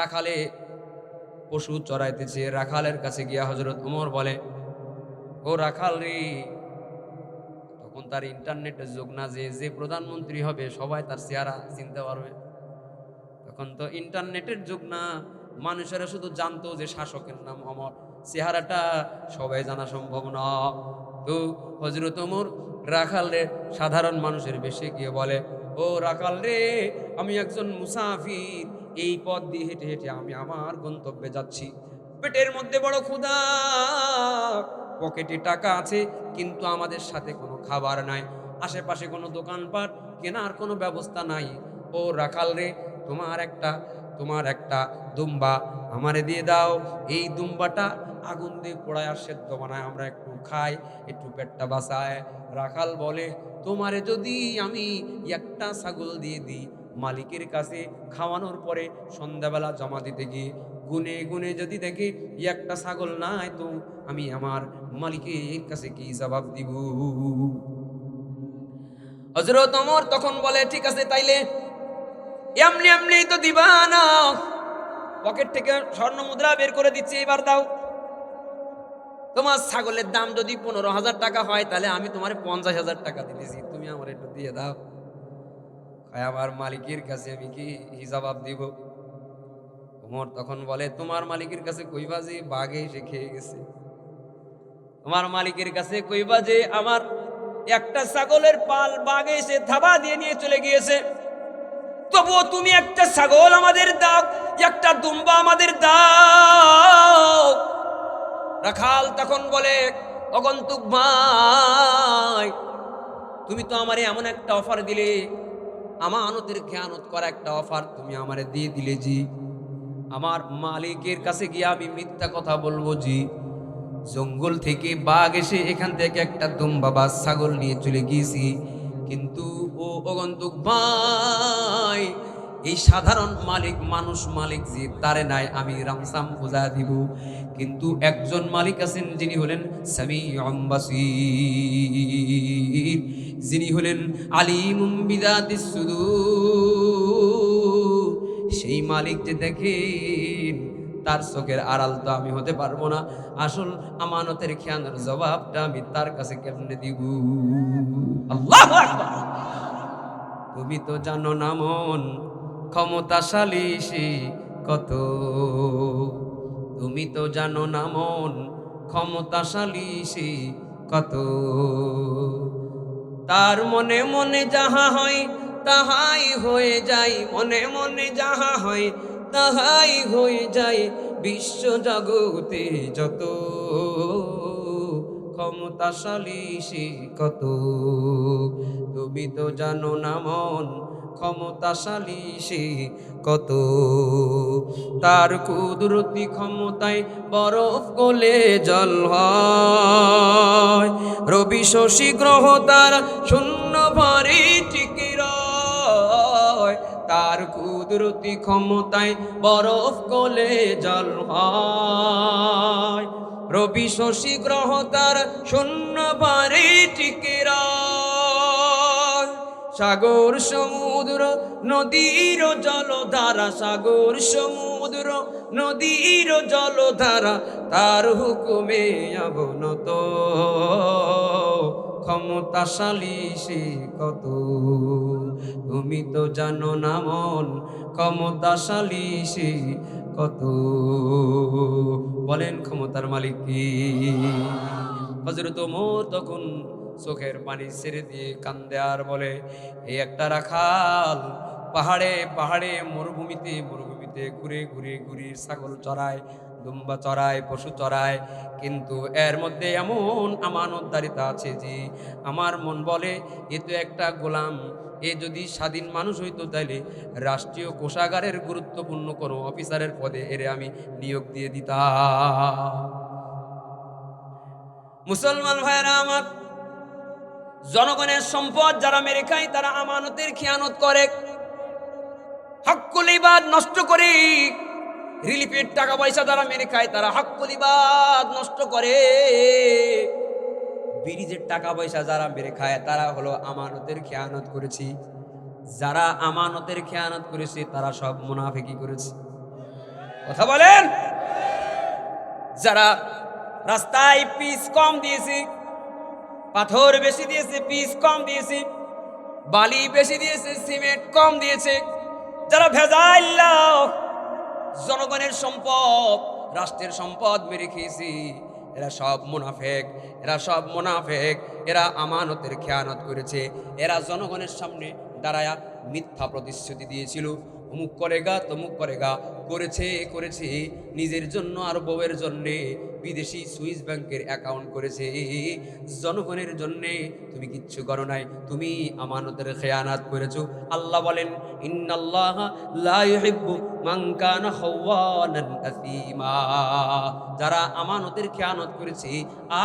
রাখালে পশু চড়াইতেছে। রাখালের কাছে গিয়া হজরত উমর বলে, ও রাখাল রে, তখন তার ইন্টারনেটের যোগ না যে যে প্রধানমন্ত্রী হবে, সবাই তার চেহারা চিনতে পারবে। তখন তো ইন্টারনেটের যুগ না, মানুষেরা শুধু জানতো যে শাসকের নাম অমর। চেহারাটা সবাই জানা সম্ভব না। তো হজরত ওমর রাখাল রে সাধারণ মানুষের বেশি গিয়ে বলে, ও রাখাল রে আমি একজন মুসাফির, এই পথ দিয়ে হেঁটে হেঁটে আমি আমার গন্তব্যে যাচ্ছি। পেটের মধ্যে বড় ক্ষুধা, পকেটে টাকা আছে, কিন্তু আমাদের সাথে কোনো খাবার নাই। আশেপাশে কোনো দোকানপাট, কেনার কোনো ব্যবস্থা নাই। ও রাখাল রে, তোমার একটা তোমার একটা দুম্বা আমারে দিয়ে দাও। এই দুম্বাটা আগুন দিয়ে পোড়ায় আর সেদ্ধ বানায়, আমরা একটু খাই, একটু পেটটা বাঁচায়। রাখাল বলে, তোমারে যদি আমি একটা ছাগল দিয়ে দিই মালিকের কাছে খাওয়ানোর পরে সন্ধ্যাবেলা জমা দিতে গিয়ে গুনে গুনে যদি দেখি, একটা ছাগল নাই তো আমি আমার মালিকের কাছে কি জবাব দিব? হজরত অমর তখন বলে, ঠিক আছে তাইলে এমনি এমনি তো দিবা না পকেট থেকে স্বর্ণ মুদ্রা বের করে দিচ্ছি, এবার দাও। তোমার ছাগলের দাম যদি পনেরো হাজার টাকা হয়, তাহলে আমি তোমার পঞ্চাশ হাজার টাকা দিতেছি। তুমি আমার একটু দিয়ে দাও। কয় আমার মালিকের কাছে আমি কি হিসাব দিব? ওমর তখন বলে, তোমার মালিকের কাছে কইবা যে বাঘে এসে খেয়ে গেছে? তোমার মালিকের কাছে কইবা যে আমার একটা ছাগলের পাল বাঘে এসে থাবা দিয়ে নিয়ে চলে গিয়েছে? তবুও তুমি একটা ছাগল আমাদের দাও, একটা দুম্বা আমাদের দাও। রাখাল তখন বলে, অগন্তুক ভাই, তুমি তো আমারে এমন একটা অফার দিলে আমানতের খেয়ানত করা একটা অফার, তুমি আমারে দিয়ে দিলে জি। আমার মালিকের কাছে গিয়ে আমি মিথ্যা কথা বলব জি। জঙ্গল থেকে বাঘ এসে এখান থেকে একটা দুম্বা বা ছাগল নিয়ে চলে গিয়েছি। কিন্তু ও অগন্তুক ভাই, এই সাধারণ মালিক, মানুষ মালিক যে, তারে নাই আমি রামসাম বুঝা দিব। কিন্তু একজন মালিক আছেন যিনি হলেন সামি অম্বাসির যিনি হলেন আলিমুম বিদাতিস সুদূর। সেই মালিক যে দেখেন, তার চোখের আড়াল তো আমি হতে পারব না। আসল আমানতের খেয়ানোর জবাবটা আমি তার কাছে কেমনে দিব? আল্লাহ তুমি তো জানো না মন, ক্ষমতাশালী সে কত? তুমি তো জানো না মন ক্ষমতাশালী সে কত। তার মনে মনে যাহা হয় তাহাই হয়ে যায়, মনে মনে যাহা হয় তাহাই হয়ে যায়, বিশ্ব জগতে যত। ক্ষমতাশালী সে কত? তুমি তো জানো না মন, ক্ষমতাশালী সে কত? তার কুদরতি ক্ষমতায় বরফ গলে জল হয়। রবি শশী গ্রহ তার শূন্য ভারী টিকে রয়। তার কুদরতি ক্ষমতায় বরফ গলে জল হয়। রবি শশী গ্রহ তার শূন্য টিকে সাগর, সমুদ্র, নদীর জলধারা, সাগর, সমুদ্র, নদীর জলধারা, তার হুকুমে অবনত। ক্ষমতাশালী সে কত? তুমি তো জানো না মন, ক্ষমতাশালী সে কত? বলেন ক্ষমতার মালিক কি? হজরত মোর তখন চোখের পানি ছেড়ে দিয়ে কান্দে আর বলে এই একটা রাখাল, পাহাড়ে পাহাড়ে, মরুভূমিতে মরুভূমিতে ঘুরে ঘুরে ঘুরে ছাগল চড়ায়, দুম্বা চড়ায়, পশু চড়ায়, কিন্তু এর মধ্যে এমন আমানতদারিতা আছে যে, আমার মন বলে, এ তো একটা গোলাম এ যদি স্বাধীন মানুষ হইতো তাইলে রাষ্ট্রীয় কোষাগারের গুরুত্বপূর্ণ কোনো অফিসারের পদে এরে আমি নিয়োগ দিয়ে দিতাম। মুসলমান ভাইয়েরা আমার, জনগণের সম্পদ যারা মেরে খায় তারা আমানতের খেয়ানত করে। হকুল ইবাদ নষ্ট করে, রিলিফের টাকা পয়সা যারা মেরে খায় তারা হকুল ইবাদ নষ্ট করে। ব্রিজের টাকা পয়সা যারা মেরে খায়, তারা হলো আমানতের খেয়ানত করেছি। যারা আমানতের খেয়ানত করেছে, তারা সব মুনাফিকি করেছে। কথা বলেন? যারা রাস্তায় পিস কম দিয়েছে, পাথর বেশি দিয়েছে, পিস কম দিয়েছে, বালি বেশি দিয়েছে, সিমেন্ট কম দিয়েছে, যারা ভেজাইল জনগণের সম্পদ, রাষ্ট্রের সম্পদ মেরে খেয়েছি এরা সব মুনাফেক, এরা সব মুনাফেক, এরা আমানতের খেয়ানত করেছে। এরা জনগণের সামনে দাঁড়ায়া মিথ্যা প্রতিশ্রুতি দিয়েছিল। অমুক করেগা তমুক করেগা করেছে করেছে, নিজের জন্য আর বউয়ের জন্যে বিদেশি সুইস ব্যাংকের অ্যাকাউন্ট করেছে। জনগণের জন্যে তুমি কিচ্ছু করো নাই, তুমি আমানতের খেয়ানাত করেছ। আল্লাহ বলেন যারা আমানতের খেয়ানত করেছে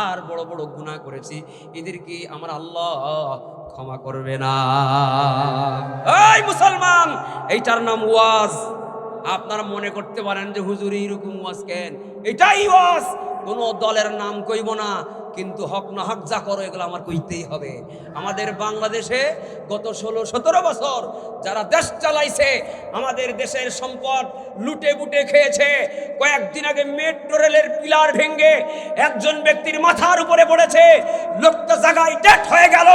আর বড় বড় গুনাহ করেছে, এদেরকে আমার আল্লাহ ক্ষমা করবে না। এই মুসলমান এইটার নাম ওয়াজ। আপনারা মনে করতে পারেন যে, হুজুর, এইরকম ওয়াজ কেন? এটাই ওয়াজ। কোনো দলের নাম কইব না, কিন্তু হক না হক যা করো, এগুলো আমার কইতেই হবে। আমাদের বাংলাদেশে গত ষোলো, সতেরো বছর যারা দেশ চালাইছে, আমাদের দেশের সম্পদ লুটে বুটে খেয়েছে। কয়েকদিন আগে মেট্রো রেলের পিলার ভেঙে একজন ব্যক্তির মাথার উপরে পড়েছে। লোকটা জায়গায় ডেট হয়ে গেল,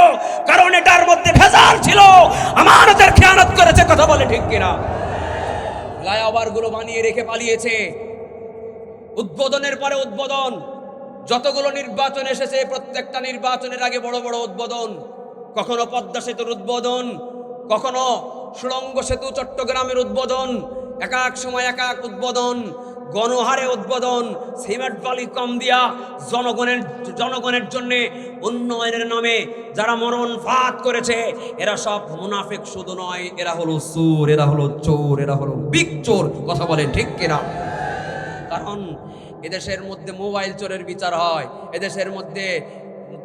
কারণ এটার মধ্যে ভেজাল ছিল। আমানতের খেয়ানত করেছে, কথা বলে ঠিক কিনা? ফ্লাইওভারগুলো বানিয়ে রেখে পালিয়েছে। উদ্বোধনের পরে উদ্বোধন। যতগুলো নির্বাচন এসেছে, প্রত্যেকটা নির্বাচনের আগে বড় বড় উদ্বোধন। কখনো পদ্মা সেতুর উদ্বোধন, কখনো সুড়ঙ্গ সেতু চট্টগ্রামের উদ্বোধন। এক এক সময় এক এক উদ্বোধন। গণহারে উদ্বোধন, সিমেন্ট বালি কম দিয়া জনগণের জনগণের জন্য উন্নয়নের নামে যারা মরণ ফাঁদ করেছে, এরা সব মুনাফিক শুধু নয়, এরা হলো চোর এরা হলো চোর, এরা হলো বিগ চোর, কথা বলে ঠিক কিনা? কারণ এদেশের মধ্যে মোবাইল চোরের বিচার হয়, এদেশের মধ্যে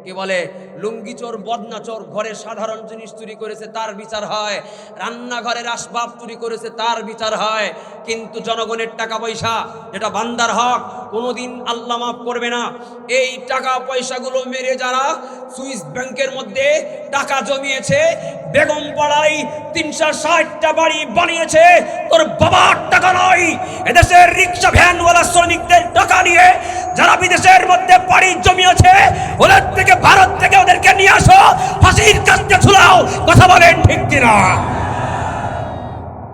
কি বলে, লুঙ্গি চোর, বদনা চোর, ঘরে সাধারণ জিনিস চুরি করেছে, তার বিচার হয়। রান্নাঘরের আসবাব চুরি করেছে, তার বিচার হয়। কিন্তু জনগণের টাকা পয়সা যেটা বান্দার হক। কোনোদিন আল্লাহ মাফ করবে না। এই টাকা পয়সাগুলো মেরে যারা সুইস ব্যাংকের মধ্যে টাকা জমিয়েছে, বেগম পাড়াই তিনশো ষাটটা বাড়ি বানিয়েছে, তোর বাবার টাকা নয়। এদেশের রিক্সা ভ্যানওয়ালা শ্রমিকদের টাকা নিয়ে যারা বিদেশের মধ্যে পাড়ি জমিয়েছে, ওদের থেকে, ভারত থেকে ওদেরকে নিয়ে আসো, ফাঁসির কাছে ঝুলাও। কথা বলেন ঠিক কিনা?